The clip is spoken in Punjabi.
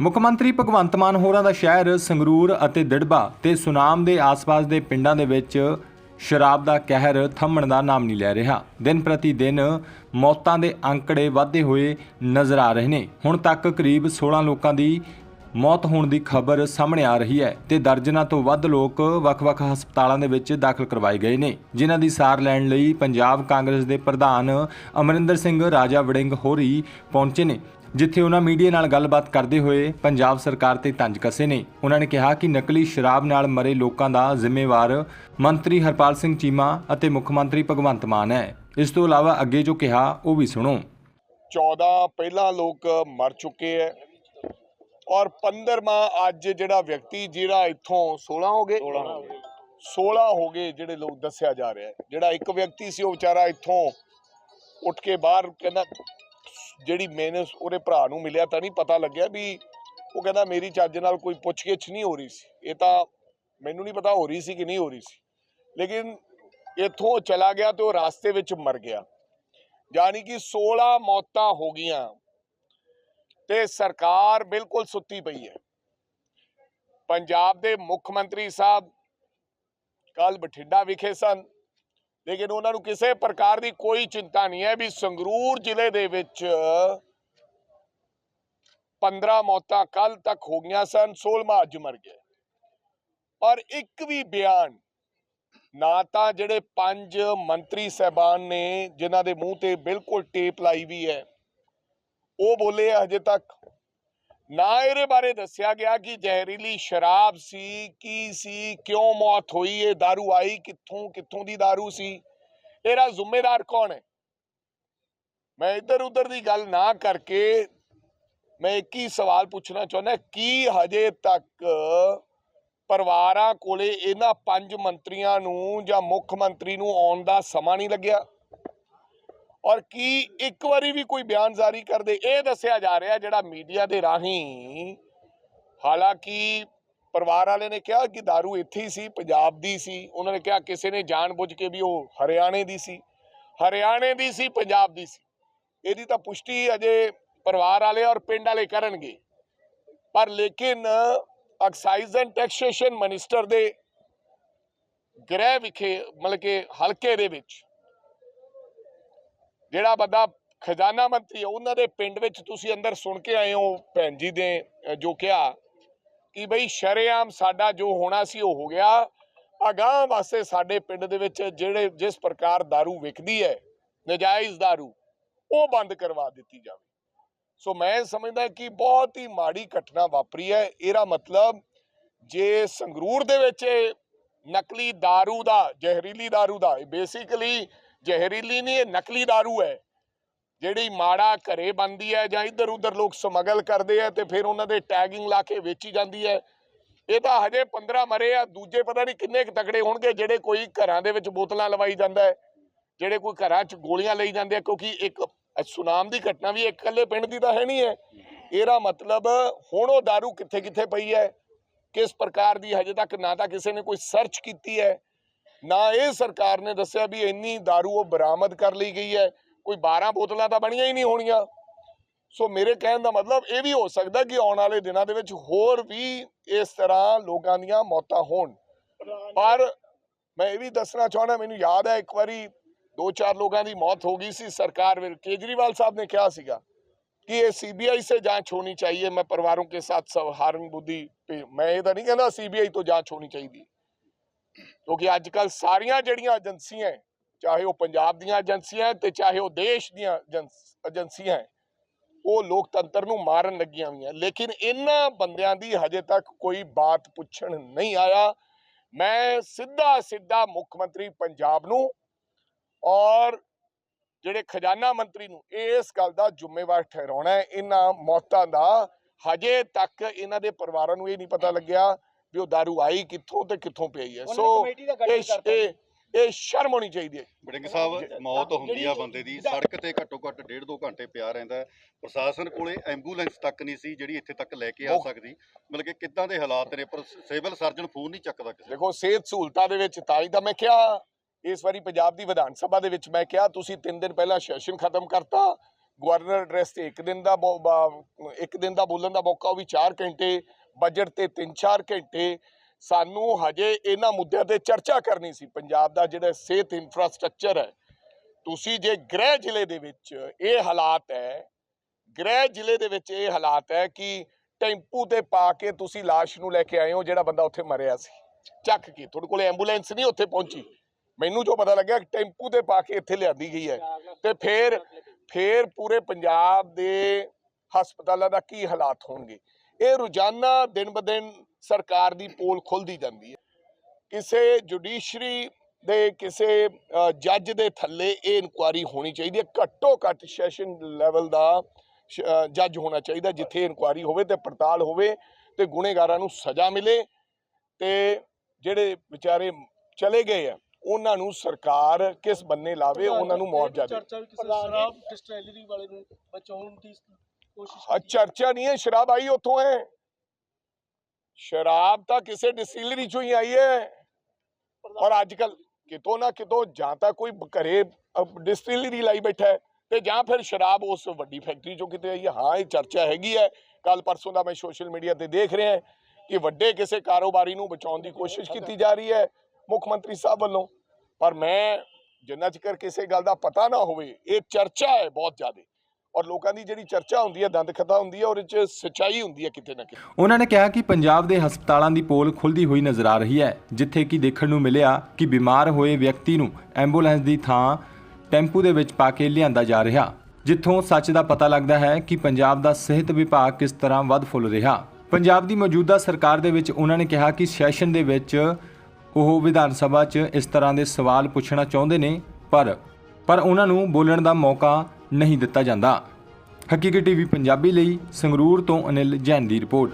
ਮੁੱਖ ਮੰਤਰੀ ਭਗਵੰਤ ਮਾਨ ਹੋਰਾਂ ਦਾ ਸ਼ਹਿਰ ਸੰਗਰੂਰ ਅਤੇ ਦਿੜਬਾ ਤੇ ਸੁਨਾਮ ਦੇ ਆਸ-ਪਾਸ ਦੇ ਪਿੰਡਾਂ ਦੇ ਵਿੱਚ ਸ਼ਰਾਬ ਦਾ ਕਹਿਰ ਥੰਮਣ ਦਾ ਨਾਮ ਨਹੀਂ ਲੈ ਰਿਹਾ। ਦਿਨ ਪ੍ਰਤੀ ਦਿਨ ਮੌਤਾਂ ਦੇ ਅੰਕੜੇ ਵਧਦੇ ਹੋਏ ਨਜ਼ਰ ਆ ਰਹੇ ਨੇ। ਹੁਣ ਤੱਕ ਕਰੀਬ 16 ਲੋਕਾਂ ਦੀ ਮੌਤ ਹੋਣ ਦੀ ਖਬਰ ਸਾਹਮਣੇ ਆ ਰਹੀ ਹੈ ਤੇ ਦਰਜਨਾਂ ਤੋਂ ਵੱਧ ਲੋਕ ਵੱਖ-ਵੱਖ ਹਸਪਤਾਲਾਂ ਦੇ ਵਿੱਚ ਦਾਖਲ ਕਰਵਾਏ ਗਏ ਨੇ। ਜਿਨ੍ਹਾਂ ਦੀ ਸਾਰ ਲੈਣ ਲਈ ਪੰਜਾਬ ਕਾਂਗਰਸ ਦੇ ਪ੍ਰਧਾਨ ਅਮਰਿੰਦਰ ਸਿੰਘ ਰਾਜਾ ਵੜਿੰਗ ਹੋਰੀ ਪਹੁੰਚੇ ਨੇ। ਜਿੱਥੇ ਉਹਨਾਂ ਮੀਡੀਆ ਨਾਲ ਗੱਲਬਾਤ ਕਰਦੇ ਹੋਏ ਪੰਜਾਬ ਸਰਕਾਰ ਤੇ ਤੰਜ ਕੱਸੇ ਨੇ। ਉਹਨਾਂ ਨੇ ਕਿਹਾ ਕਿ ਨਕਲੀ ਸ਼ਰਾਬ ਨਾਲ ਮਰੇ ਲੋਕਾਂ ਦਾ ਜ਼ਿੰਮੇਵਾਰ ਮੰਤਰੀ ਹਰਪਾਲ ਸਿੰਘ ਚੀਮਾ ਅਤੇ ਮੁੱਖ ਮੰਤਰੀ ਭਗਵੰਤ ਮਾਨ ਹੈ। ਇਸ ਤੋਂ ਇਲਾਵਾ ਅੱਗੇ ਜੋ ਕਿਹਾ, ਉਹ ਵੀ ਸੁਣੋ। 14 ਪਹਿਲਾਂ ਲੋਕ ਮਰ ਚੁੱਕੇ ਹੈ ਔਰ 15ਵਾਂ ਅੱਜ ਜਿਹੜਾ ਵਿਅਕਤੀ ਜਿਹੜਾ ਇੱਥੋਂ 16 ਹੋ ਗਏ 16 ਹੋ ਗਏ ਜਿਹੜੇ ਲੋਕ ਦੱਸਿਆ ਜਾ ਰਿਹਾ ਜਿਹੜਾ ਇੱਕ ਵਿਅਕਤੀ ਸੀ, ਉਹ ਵਿਚਾਰਾ ਇੱਥੋਂ ਉੱਠ ਕੇ ਬਾਹਰ ਕਹਿੰਦਾ ਜਿਹੜੀ ਮੈਨੇ ਉਹਦੇ ਭਰਾ ਨੂੰ ਮਿਲਿਆ ਤਾਂ ਨਹੀਂ ਪਤਾ ਲੱਗਿਆ ਵੀ ਉਹ ਕਹਿੰਦਾ ਮੇਰੀ ਚੱਜ ਨਾਲ ਕੋਈ ਪੁੱਛਗਿੱਛ ਨਹੀਂ ਹੋ ਰਹੀ ਸੀ। ਇਹ ਤਾਂ ਮੈਨੂੰ ਨਹੀਂ ਪਤਾ ਹੋ ਰਹੀ ਸੀ ਕਿ ਨਹੀਂ ਹੋ ਰਹੀ ਸੀ। ਲੇਕਿਨ ਇੱਥੋਂ ਉਹ ਚਲਾ ਗਿਆ ਤੇ ਉਹ ਰਾਸਤੇ ਵਿੱਚ ਮਰ ਗਿਆ। ਯਾਨੀ ਕਿ 16 ਮੌਤਾਂ ਹੋ ਗਈਆਂ ਤੇ ਸਰਕਾਰ ਬਿਲਕੁਲ ਸੁੱਤੀ ਪਈ ਹੈ। ਪੰਜਾਬ ਦੇ ਮੁੱਖ ਮੰਤਰੀ ਸਾਹਿਬ ਕੱਲ ਬਠਿੰਡਾ ਵਿਖੇ ਸਨ। ਲੇਕਿਨ ਉਹਨਾਂ ਨੂੰ ਕਿਸੇ ਪ੍ਰਕਾਰ ਦੀ ਕੋਈ ਚਿੰਤਾ ਨਹੀਂ ਹੈ ਵੀ ਸੰਗਰੂਰ ਜ਼ਿਲ੍ਹੇ ਦੇ ਵਿੱਚ 15 ਮੌਤਾਂ ਕੱਲ ਤੱਕ ਹੋ ਗਈਆਂ ਸਨ 16ਵਾਂ ਅੱਜ ਮਰ ਗਿਆ। ਪਰ ਇੱਕ ਵੀ ਬਿਆਨ ਨਾ ਤਾਂ ਜਿਹੜੇ ਪੰਜ ਮੰਤਰੀ ਸਹਿਬਾਨ ਨੇ, ਜਿਨ੍ਹਾਂ ਦੇ ਮੂੰਹ ਤੇ ਬਿਲਕੁਲ ਟੇਪ ਲਾਈ ਵੀ ਹੈ, ਉਹ ਬੋਲੇ ਹਜੇ ਤੱਕ। ਨਾ ਇਹਦੇ ਬਾਰੇ ਦੱਸਿਆ ਗਿਆ ਕਿ ਜ਼ਹਿਰੀਲੀ ਸ਼ਰਾਬ ਸੀ ਕੀ ਸੀ ਕਿਉਂ ਮੌਤ ਹੋਈ ਇਹ दारू ਆਈ ਕਿੱਥੋਂ ਕਿੱਥੋਂ ਦੀ दारू ਸੀ ਇਹਦਾ ਜ਼ਿੰਮੇਦਾਰ ਕੌਣ ਹੈ ਮੈਂ ਇੱਧਰ ਉੱਧਰ ਦੀ ਗੱਲ ਨਾ ਕਰਕੇ ਮੈਂ ਇੱਕ ਹੀ ਸਵਾਲ ਪੁੱਛਣਾ ਚਾਹੁੰਦਾ ਕੀ ਹਜੇ ਤੱਕ ਪਰਿਵਾਰਾਂ ਕੋਲੇ ਇਹਨਾਂ ਪੰਜ ਮੰਤਰੀਆਂ ਨੂੰ ਜਾਂ ਮੁੱਖ ਮੰਤਰੀ ਨੂੰ ਆਉਣ ਦਾ ਸਮਾਂ ਨਹੀਂ ਲੱਗਿਆ ਔਰ ਕੀ ਇੱਕ ਵਾਰੀ ਵੀ ਕੋਈ ਬਿਆਨ ਜਾਰੀ ਕਰਦੇ, ਇਹ ਦੱਸਿਆ ਜਾ ਰਿਹਾ ਜਿਹੜਾ ਮੀਡੀਆ ਦੇ ਰਾਹੀਂ ਹਾਲਾਂਕਿ ਪਰਿਵਾਰ ਵਾਲੇ ਨੇ ਕਿਹਾ ਕਿ दारू ਇੱਥੇ ਹੀ ਸੀ, ਪੰਜਾਬ ਦੀ ਸੀ। ਉਹਨਾਂ ਨੇ ਕਿਹਾ ਕਿਸੇ ਨੇ ਜਾਣਬੁੱਝ ਕੇ ਵੀ ਉਹ ਹਰਿਆਣੇ ਦੀ ਸੀ। ਹਰਿਆਣੇ ਦੀ ਸੀ, ਪੰਜਾਬ ਦੀ ਸੀ। ਇਹਦੀ ਤਾਂ ਪੁਸ਼ਟੀ ਅਜੇ ਪਰਿਵਾਰ ਵਾਲੇ ਔਰ ਪਿੰਡ ਵਾਲੇ ਕਰਨਗੇ। ਪਰ ਲੇਕਿਨ ਐਕਸਾਈਜ਼ ਐਂਡ ਟੈਕਸੇਸ਼ਨ ਮਿਨਿਸਟਰ ਦੇ ਗ੍ਰਹਿ ਵਿਖੇ, ਮਤਲਬ ਕਿ ਹਲਕੇ ਦੇ ਵਿੱਚ ਜਿਹੜਾ ਬੰਦਾ ਖਜ਼ਾਨਾ ਮੰਤਰੀ ਹੈ ਉਹਨਾਂ ਦੇ ਪਿੰਡ ਵਿੱਚ ਤੁਸੀਂ ਅੰਦਰ ਸੁਣ ਕੇ ਆਏ ਹੋ ਭੈਣ ਜੀ ਦੇ ਅ, ਜੋ ਕਿਹਾ ਕਿ ਬਈ ਸ਼ਰੇਆਮ ਸਾਡਾ ਜੋ ਹੋਣਾ ਸੀ ਉਹ ਹੋ ਗਿਆ ਅਗਾਹ ਵਾਸਤੇ ਸਾਡੇ ਪਿੰਡ ਦੇ ਵਿੱਚ ਜਿਹੜੇ ਜਿਸ ਪ੍ਰਕਾਰ दारू ਵਿਕਦੀ ਹੈ ਨਜਾਇਜ਼ दारू ਉਹ ਬੰਦ ਕਰਵਾ ਦਿੱਤੀ ਜਾਵੇ ਸੋ ਮੈਂ ਸਮਝਦਾ ਕਿ ਬਹੁਤ ਹੀ ਮਾੜੀ ਘਟਨਾ ਵਾਪਰੀ ਹੈ ਇਹਦਾ ਮਤਲਬ ਜੇ ਸੰਗਰੂਰ ਦੇ ਵਿੱਚ ਇਹ ਨਕਲੀ दारू ਦਾ ਜ਼ਹਿਰੀਲੀ दारू ਦਾ ਬੇਸਿਕਲੀ ਜ਼ਹਿਰੀਲੀ ਨਹੀਂ ਇਹ ਨਕਲੀ दारू ਹੈ ਜਿਹੜੀ ਮਾੜਾ ਘਰੇ ਬੰਦੀ ਹੈ ਜਾਂ ਇੱਧਰ ਉੱਧਰ ਲੋਕ ਸਮਗਲ ਕਰਦੇ ਆ ਤੇ ਫਿਰ ਉਹਨਾਂ ਦੇ ਟੈਗਿੰਗ ਲਾ ਕੇ ਵੇਚੀ ਜਾਂਦੀ ਹੈ ਇਹ ਤਾਂ ਹਜੇ 15 ਮਰੇ ਆ ਦੂਜੇ ਪਤਾ ਨਹੀਂ ਕਿੰਨੇ ਕੁ ਤਕੜੇ ਹੋਣਗੇ ਜਿਹੜੇ ਕੋਈ ਘਰਾਂ ਦੇ ਵਿੱਚ ਬੋਤਲਾਂ ਲਵਾਈ ਜਾਂਦਾ ਹੈ ਜਿਹੜੇ ਕੋਈ ਘਰਾਂ 'ਚ ਗੋਲੀਆਂ ਲਈ ਜਾਂਦੇ ਆ ਕਿਉਂਕਿ ਇੱਕ ਸੁਨਾਮ ਦੀ ਘਟਨਾ ਵੀ ਇੱਕ ਇਕੱਲੇ ਪਿੰਡ ਦੀ ਤਾਂ ਹੈ ਨਹੀਂ ਹੈ ਇਹਦਾ ਮਤਲਬ ਹੁਣ ਉਹ दारू ਕਿੱਥੇ ਕਿੱਥੇ ਪਈ ਹੈ ਕਿਸ ਪ੍ਰਕਾਰ ਦੀ ਹਜੇ ਤੱਕ ਨਾ ਤਾਂ ਕਿਸੇ ਨੇ ਕੋਈ ਸਰਚ ਕੀਤੀ ਹੈ ਨਾ ਇਹ ਸਰਕਾਰ ਨੇ ਦੱਸਿਆ ਵੀ ਇੰਨੀ दारू ਉਹ ਬਰਾਮਦ ਕਰ ਲਈ ਗਈ ਹੈ ਕੋਈ 12 ਬੋਤਲਾਂ ਤਾਂ ਬਣੀਆਂ ਹੀ ਨਹੀਂ ਹੋਣੀਆਂ ਸੋ ਮੇਰੇ ਕਹਿਣ ਦਾ ਮਤਲਬ ਇਹ ਵੀ ਹੋ ਸਕਦਾ ਕਿ ਆਉਣ ਵਾਲੇ ਦਿਨਾਂ ਦੇ ਵਿੱਚ ਹੋਰ ਵੀ ਇਸ ਤਰ੍ਹਾਂ ਲੋਕਾਂ ਦੀਆਂ ਮੌਤਾਂ ਹੋਣ ਪਰ ਮੈਂ ਇਹ ਵੀ ਦੱਸਣਾ ਚਾਹੁੰਦਾ ਮੈਨੂੰ ਯਾਦ ਹੈ ਇੱਕ ਵਾਰੀ ਦੋ ਚਾਰ ਲੋਕਾਂ ਦੀ ਮੌਤ ਹੋ ਗਈ ਸੀ ਸਰਕਾਰ ਵਿੱਚ ਕੇਜਰੀਵਾਲ ਸਾਹਿਬ ਨੇ ਕਿਹਾ ਸੀਗਾ कि ये सीबीआई से जांच होनी चाहिए मैं परिवारों के साथ सहानुभूति पे मैं ਇਹ ਤਾਂ ਨਹੀਂ ਕਹਿੰਦਾ ਸੀਬੀਆਈ ਤੋਂ ਜਾਂਚ ਹੋਣੀ ਚਾਹੀਦੀ ਕਿਉਂਕਿ ਅੱਜ ਕੱਲ ਸਾਰੀਆਂ ਜਿਹੜੀਆਂ ਏਜੰਸੀਆਂ ਚਾਹੇ ਉਹ ਪੰਜਾਬ ਦੀਆਂ ਏਜੰਸੀਆਂ ਤੇ ਚਾਹੇ ਉਹ ਦੇਸ਼ ਦੀਆਂ ਏਜੰਸੀਆਂ ਹੈ, ਉਹ ਲੋਕਤੰਤਰ ਨੂੰ ਮਾਰਨ ਲੱਗੀਆਂ ਹੋਈਆਂ। ਲੇਕਿਨ ਇਹਨਾਂ ਬੰਦਿਆਂ ਦੀ ਹਜੇ ਤੱਕ ਕੋਈ ਬਾਤ ਪੁੱਛਣ ਨਹੀਂ ਆਇਆ। ਮੈਂ ਸਿੱਧਾ ਸਿੱਧਾ ਮੁੱਖ ਮੰਤਰੀ ਪੰਜਾਬ ਨੂੰ ਔਰ ਜਿਹੜੇ ਖਜ਼ਾਨਾ ਮੰਤਰੀ ਨੂੰ ਇਸ ਗੱਲ ਦਾ ਜ਼ਿੰਮੇਵਾਰ ਠਹਿਰਾਉਣਾ ਹੈ ਇਹਨਾਂ ਮੌਤਾਂ ਦਾ ਹਜੇ ਤੱਕ ਇਹਨਾਂ ਦੇ ਪਰਿਵਾਰਾਂ ਨੂੰ ਇਹ ਨਹੀਂ ਪਤਾ ਲੱਗਿਆ ਵੀ ਉਹ दारू ਆਈ ਕਿੱਥੋਂ ਤੇ ਕਿੱਥੋਂ ਪਈ ਹੈ। ਸੋ ਦਾ ਇਹ ਇਹ ਸ਼ਰਮ ਹੋਣੀ ਚਾਹੀਦੀ ਹੈ। ਵੜਿੰਗ ਸਾਹਿਬ ਮੌਤ ਹੁੰਦੀ ਆ ਬੰਦੇ ਦੀ। ਸੜਕ ਤੇ ਘੱਟੋ ਘੱਟ ਡੇਢ ਦੋ ਘੰਟੇ ਪਿਆ ਰਹਿੰਦਾ ਹੈ। ਪ੍ਰਸ਼ਾਸਨ ਕੋਲੇ ਐਂਬੂਲੈਂਸ ਤੱਕ ਨਹੀਂ ਸੀ ਜਿਹੜੀ ਇੱਥੇ ਤੱਕ ਲੈ ਕੇ ਆ ਸਕਦੀ। ਮਤਲਬ ਕਿ ਕਿੱਦਾਂ ਦੇ ਹਾਲਾਤ ਨੇ ਪਰ ਸਿਵਲ ਸਰਜਨ ਫੋਨ ਨਹੀਂ ਚੱਕਦਾ ਕਿਸੇ ਦਾ। ਦੇਖੋ ਸਿਹਤ ਸਹੂਲਤਾਂ ਦੇ ਵਿੱਚ ਤਾਂ ਹੀ ਤਾਂ ਮੈਂ ਕਿਹਾ ਇਸ ਵਾਰੀ ਪੰਜਾਬ ਦੀ ਵਿਧਾਨ ਸਭਾ ਦੇ ਵਿੱਚ ਮੈਂ ਕਿਹਾ ਤੁਸੀਂ 3 ਦਿਨ ਪਹਿਲਾਂ ਸੈਸ਼ਨ ਖਤਮ ਕਰਤਾ। ਗਵਰਨਰ ਐਡਰੈਸ ਤੇ ਇੱਕ ਦਿਨ ਦਾ ਇੱਕ ਦਿਨ ਦਾ ਬੋਲਣ ਦਾ ਮੌਕਾ ਉਹ ਵੀ 4 ਘੰਟੇ ਬਜਟ ਤੇ 3-4 ਘੰਟੇ ਸਾਨੂੰ ਹਜੇ ਇਹਨਾਂ ਮੁੱਦਿਆਂ ਤੇ ਚਰਚਾ ਕਰਨੀ ਸੀ। ਪੰਜਾਬ ਦਾ ਜਿਹੜਾ ਸਿਹਤ ਇਨਫਰਾਸਟ੍ਰਕਚਰ ਹੈ, ਤੁਸੀਂ ਜੇ ਗ੍ਰਹਿ ਜ਼ਿਲ੍ਹੇ ਦੇ ਵਿੱਚ ਇਹ ਹਾਲਾਤ ਹੈ, ਗ੍ਰਹਿ ਜ਼ਿਲ੍ਹੇ ਦੇ ਵਿੱਚ ਇਹ ਹਾਲਾਤ ਹੈ ਕਿ ਟੈਂਪੂ ਤੇ ਪਾ ਕੇ ਤੁਸੀਂ ਲਾਸ਼ ਨੂੰ ਲੈ ਕੇ ਆਏ ਹੋ, ਜਿਹੜਾ ਬੰਦਾ ਉੱਥੇ ਮਰਿਆ ਸੀ। ਚੱਕ ਕੇ, ਤੁਹਾਡੇ ਕੋਲ ਐਂਬੂਲੈਂਸ ਨਹੀਂ ਉੱਥੇ ਪਹੁੰਚੀ। ਮੈਨੂੰ ਜੋ ਪਤਾ ਲੱਗਿਆ ਟੈਂਪੂ ਤੇ ਪਾ ਕੇ ਇੱਥੇ ਲਿਆਂਦੀ ਗਈ ਹੈ। ਤੇ ਫਿਰ ਫਿਰ ਪੂਰੇ ਪੰਜਾਬ ਦੇ ਹਸਪਤਾਲਾਂ ਦਾ ਕੀ ਹਾਲਾਤ ਹੋਣਗੇ? ਇਹ ਰੋਜ਼ਾਨਾ ਦਿਨ ਬ ਦਿਨ ਸਰਕਾਰ ਦੀ ਪੋਲ ਖੁੱਲਦੀ ਜਾਂਦੀ ਹੈ। ਕਿਸੇ ਜੁਡੀਸ਼ਰੀ ਦੇ ਕਿਸੇ ਜੱਜ ਦੇ ਥੱਲੇ ਇਹ ਇਨਕੁਆਰੀ ਹੋਣੀ ਚਾਹੀਦੀ ਹੈ। ਘੱਟੋ ਘੱਟ ਸੈਸ਼ਨ ਲੈਵਲ ਦਾ ਜੱਜ ਹੋਣਾ ਚਾਹੀਦਾ ਜਿੱਥੇ ਇਨਕੁਆਰੀ ਹੋਵੇ ਤੇ ਪੜਤਾਲ ਹੋਵੇ ਤੇ ਗੁਨੇਗਾਰਾਂ ਨੂੰ ਸਜ਼ਾ ਮਿਲੇ ਤੇ ਜਿਹੜੇ ਵਿਚਾਰੇ ਚਲੇ ਗਏ ਆ ਉਹਨਾਂ ਨੂੰ ਸਰਕਾਰ ਕਿਸ ਬੰਨੇ ਲਾਵੇ ਉਹਨਾਂ ਨੂੰ ਮੁਆਵਜ਼ਾ ਦੇ। ਚਰਚਾ ਵੀ ਕਿਸੇ ਸ਼ਰਾਬ ਡਿਸਟਿਲਰੀ ਵਾਲੇ ਨੂੰ ਬਚਾਉਣ ਦੀ ਕੋਸ਼ਿਸ਼ ਚਰਚਾ ਨਹੀਂ ਹੈ ਸ਼ਰਾਬ ਆਈ ਉੱਥੋਂ ਹੈ। ਸ਼ਰਾਬ ਤਾਂ ਕਿਸੇ ਡਿਸਟਿਲਰੀ ਚੋਂ ਹੀ ਆਈ ਹੈ। ਔਰ ਅੱਜ ਕੱਲ ਕਿਤੋਂ ਨਾ ਕਿਤੋਂ ਜਾਂ ਤਾਂ ਕੋਈ ਘਰੇ ਡਿਸਟਿਲਰੀ ਲਾਈ ਬੈਠਾ ਹੈ ਤੇ ਜਾਂ ਫਿਰ ਸ਼ਰਾਬ ਉਸ ਵੱਡੀ ਫੈਕਟਰੀ ਚੋਂ ਕਿਤੇ ਆਈ ਹੈ। ਹਾਂ ਇਹ ਚਰਚਾ ਹੈਗੀ ਹੈ। ਕੱਲ ਪਰਸੋਂ ਦਾ ਮੈਂ ਸੋਸ਼ਲ ਮੀਡੀਆ ਤੇ ਦੇਖ ਰਿਹਾ ਕਿ ਵੱਡੇ ਕਿਸੇ ਕਾਰੋਬਾਰੀ ਨੂੰ ਬਚਾਉਣ ਦੀ ਕੋਸ਼ਿਸ਼ ਕੀਤੀ ਜਾ ਰਹੀ ਹੈ ਮੁੱਖ ਮੰਤਰੀ ਸਾਹਿਬ ਵੱਲੋਂ। ਪਰ ਮੈਂ ਜਿੰਨਾ ਚਿਰ ਕਿਸੇ ਗੱਲ ਦਾ ਪਤਾ ਨਾ ਹੋਵੇ ਇਹ ਚਰਚਾ ਹੈ ਬਹੁਤ ਜ਼ਿਆਦਾ। ਔਰ ਲੋਕਾਂ ਦੀ ਜਿਹੜੀ ਚਰਚਾ ਹੁੰਦੀ ਹੈ ਦੰਦ ਖਤਾ ਹੁੰਦੀ ਹੈ, ਔਰ ਇਹ ਚ ਸੱਚਾਈ ਹੁੰਦੀ ਹੈ ਕਿਤੇ ਨਾ ਕਿਤੇ। ਉਹਨਾਂ ਨੇ ਕਿਹਾ ਕਿ ਪੰਜਾਬ ਦੇ ਹਸਪਤਾਲਾਂ ਦੀ ਪੋਲ ਖੁੱਲਦੀ ਹੋਈ ਨਜ਼ਰ ਆ ਰਹੀ ਹੈ, ਜਿੱਥੇ ਕਿ ਦੇਖਣ ਨੂੰ ਮਿਲਿਆ ਕਿ ਬਿਮਾਰ ਹੋਏ ਵਿਅਕਤੀ ਨੂੰ ਐਂਬੂਲੈਂਸ ਦੀ ਥਾਂ ਟੈਂਪੂ ਦੇ ਵਿੱਚ ਪਾ ਕੇ ਲਿਆਂਦਾ ਜਾ ਰਿਹਾ, ਜਿੱਥੋਂ ਸੱਚ ਦਾ ਪਤਾ ਲੱਗਦਾ ਹੈ ਕਿ ਪੰਜਾਬ ਦਾ ਸਿਹਤ ਵਿਭਾਗ ਕਿਸ ਤਰ੍ਹਾਂ ਵੱਧ ਫੁੱਲ ਰਿਹਾ। ਪੰਜਾਬ ਦੀ ਮੌਜੂਦਾ ਸਰਕਾਰ ਦੇ ਵਿੱਚ ਉਹਨਾਂ ਨੇ ਕਿਹਾ ਕਿ ਸੈਸ਼ਨ ਦੇ ਵਿੱਚ ਉਹ ਵਿਧਾਨ ਸਭਾ 'ਚ ਇਸ ਤਰ੍ਹਾਂ ਦੇ ਸਵਾਲ ਪੁੱਛਣਾ ਚਾਹੁੰਦੇ ਨੇ, ਪਰ ਪਰ ਉਹਨਾਂ ਨੂੰ ਬੋਲਣ ਦਾ ਮੌਕਾ ਨਹੀਂ ਦਿੱਤਾ ਜਾਂਦਾ। ਹਕੀਕਤ ਟੀਵੀ ਪੰਜਾਬੀ ਲਈ ਸੰਗਰੂਰ ਤੋਂ ਅਨਿਲ ਜੈਨ ਦੀ ਰਿਪੋਰਟ।